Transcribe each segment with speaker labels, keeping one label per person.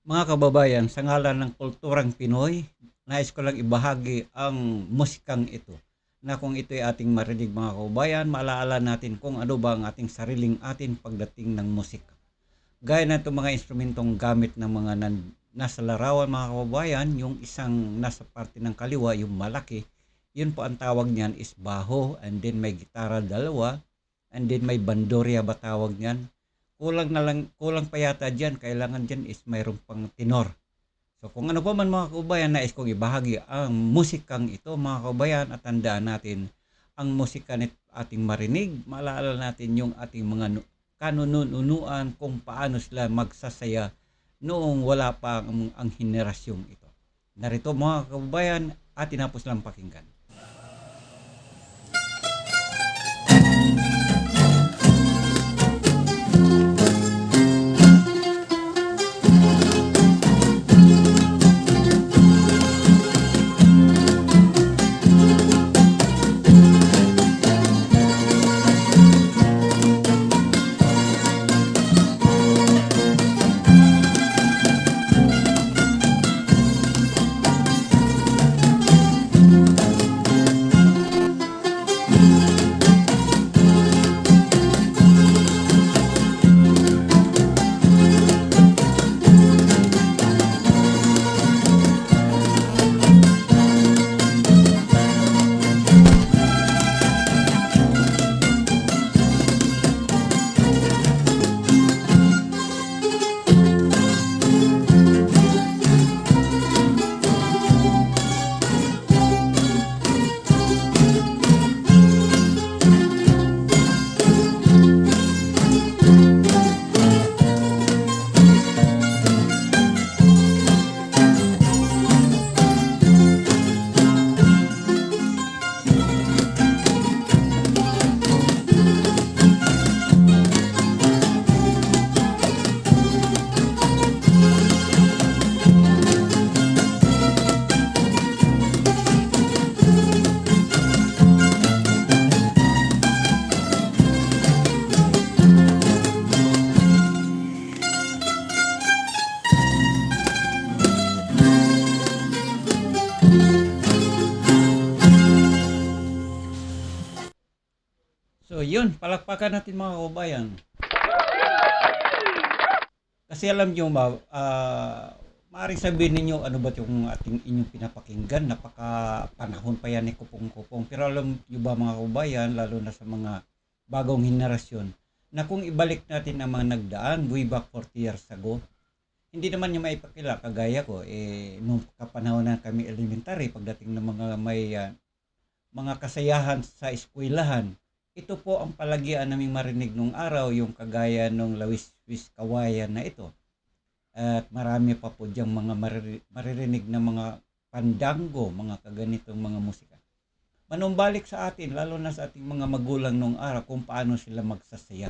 Speaker 1: Mga kababayan, sa ngalan ng kulturang Pinoy, nais ko lang ibahagi ang musikang ito. Na kung ito'y ating marinig mga kababayan, maalaala natin kung ano ba ang ating sariling atin pagdating ng musika. Gaya na itong mga instrumentong gamit ng mga nan, nasa larawan mga kababayan, yung isang nasa parte ng kaliwa, yung malaki, yun po ang tawag niyan is baho, and then may gitara dalawa, and then may bandorya ba tawag niyan? Kulang na lang, kulang pa yata dyan, kailangan dyan is mayroong pang tenor. So kung ano pa man mga kaubayan, nais kong ibahagi ang musikang ito mga kaubayan at tandaan natin ang musika nit ating marinig, maalala natin yung ating mga nu- kanununuan kung paano sila magsasaya noong wala pa ang, ang henerasyong ito. Narito mga kaubayan, atin na po silang pakinggan. So yun, palakpakan natin mga kababayan. Kasi alam nyo ba, ah maaaring sabihin ninyo ano ba yung ating inyong pinapakinggan, napaka panahon pa yan ni kupong-kupong. Pero alam nyo ba mga kababayan, lalo na sa mga bagong henerasyon, na kung ibalik natin ang mga nagdaan, way back 40 years ago, hindi naman yung maipakila, kagaya ko, eh, nung kapanahon na kami elementary, pagdating ng mga may ah, mga kasayahan sa eskwelahan, ito po ang palagian naming marinig nung araw, yung kagaya nung lawis-wis kawayan na ito. At marami pa po diyang mga mariri- maririnig na mga pandango, mga kaganitong mga musika. Manumbalik sa atin, lalo na sa ating mga magulang nung araw, kung paano sila magsasaya.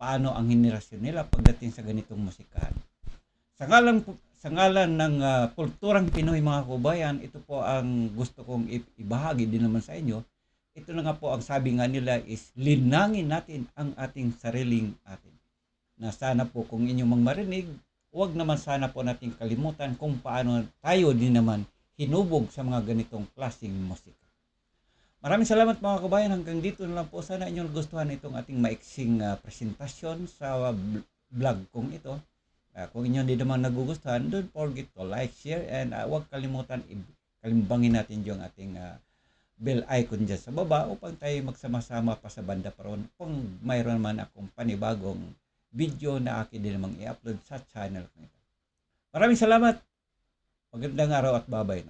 Speaker 1: Paano ang henerasyon nila pagdating sa ganitong musikahan. Sa ngalan, sa ngalan ng ah, kulturang Pinoy mga kubayan, ito po ang gusto kong ibahagi din naman sa inyo ito na nga po ang sabi nga nila is linangin natin ang ating sariling atin. Na sana po kung inyong mang marinig, huwag naman sana po nating kalimutan kung paano tayo din naman hinubog sa mga ganitong klaseng musika. Maraming salamat mga kabayan. Hanggang dito na lang po. Sana inyong gustuhan itong ating maiksing ah, presentasyon sa vlog kong ito. Ah, kung inyo hindi naman nagugustuhan, don't forget to like, share, and ah, huwag kalimutan, kalimbangin natin yung ating ah, bell icon dyan sa baba upang tayo magsama-sama pa sa banda paron kung mayroon man akong panibagong video na akin din namang i-upload sa channel ko. Maraming salamat. Magandang araw at babay.